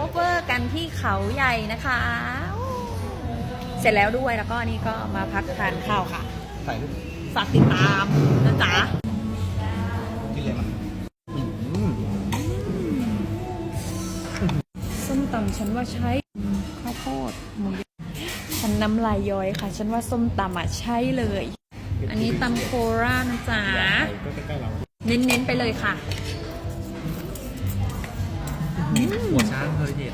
cover กันที่เขาใหญ่นะคะโอ้เสร็จแล้วด้วยแล้วก็นี่ก็มาพักทานข้าวค่ะใส่ลูกฝากติดตามนะจ๊ะกินเลยมั้ยส้มตำฉันว่าใช้ข้าวโพดหมูยอฉันน้ำลายย้อยค่ะ ฉันว่าส้มตำอะใช่เลย อันนี้ตำโคราชนะจ๊ะก็ใกล้ๆเราเน้นๆไปเลยค่ะ หัวช้างเคยเด็ด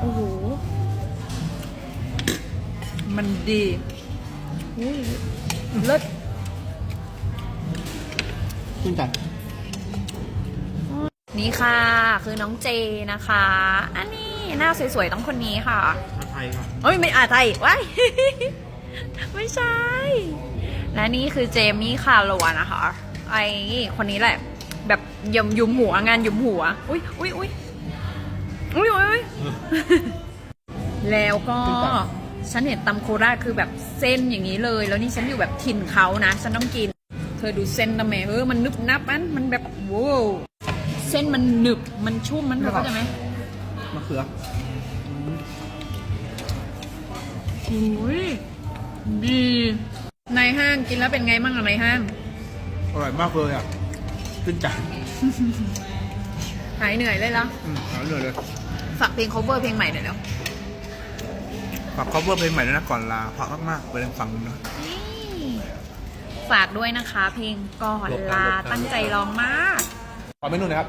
โอ้โห มันดีอุ้ยเลิศขึ้นจัดนี่ค่ะ คือน้องเจนะคะ อันนี้หน้าสวยๆต้องคนนี้ค่ะอาไทยครับเอ้ยไม่อาไทยว้ายไม่ใช่ และนี่คือเจมี่คาร์โลวนะคะ ไอคนนี้แหละ แบบยมยุมหัวงานยุมหัว อุ้ยอุ้ยอุ้ยอุ้ยอุ้ยอุ๊ยแล้วก็ฉันเห็นตำโคราชคือแบบเส้นอย่างนี้เลย แล้วนี่ฉันอยู่แบบถิ่นเขานะ ฉันต้องกิน เธอดูเส้นนะแม่เออมันนึบนับอันมันแบบว้าวเส้นมันหนึบมันชุ่มมันเธอเข้าใจไหมมะเขืออุ้ยดีในห้างกินแล้วเป็นไงบ้างอะในห้างอร่อยมากเลยอะ ขึ้นจัดหายเหนื่อยเลยเหรออืมหาเหนื่อยเลยฝากเพลง cover เพลงใหม่หน่อยแล้วฝาก cover เพลงใหม่ด้วยนะก่อนลาเพราะมากๆไปลองฟังดูนะ ฝากด้วยนะคะ เพลงก่อนหลบกันลาหลบกันตั้งใจร้องมากขอเมนูหนะครับ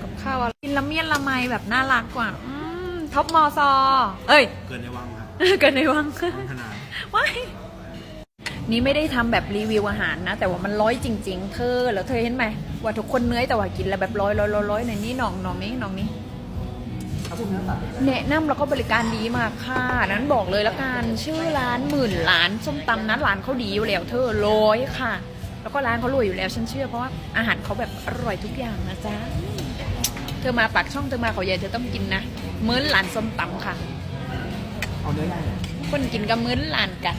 กับข้าวอะไรกินละเมียดละไมแบบน่ารักกว่าอืมท็อปมอซอเอ้ย เกินในวังครับ เกินในวังขนาดว้าย นี่ไม่ได้ทำแบบรีวิวอาหารนะ แต่ว่ามันร้อยจริง ๆ เธอแล้วเธอเห็นไหมว่าทุกคนเนื้อยแต่ว่ากินแล้วแบบร้อยร้อยร้อยร้อยในนี้หนองหนองนี้หนองนี้แนะนำแล้วก็บริการดีมากค่ะ นั้นบอกเลยละกันชื่อร้านหมื่นล้านส้มตำนั้นร้านเขาดีอยู่แล้วเธอร้อยค่ะ แล้วก็ร้านเขารวยอยู่แล้วฉันเชื่อเพราะว่าอาหารเขาแบบอร่อยทุกอย่างนะจ๊ะเธอมาปากช่องเธอมาเขาใหญ่เธอต้องกินนะมื้นหลานส้มตำค่ะ เอาเนื้อได้คนกินกับมื้นหลานกัน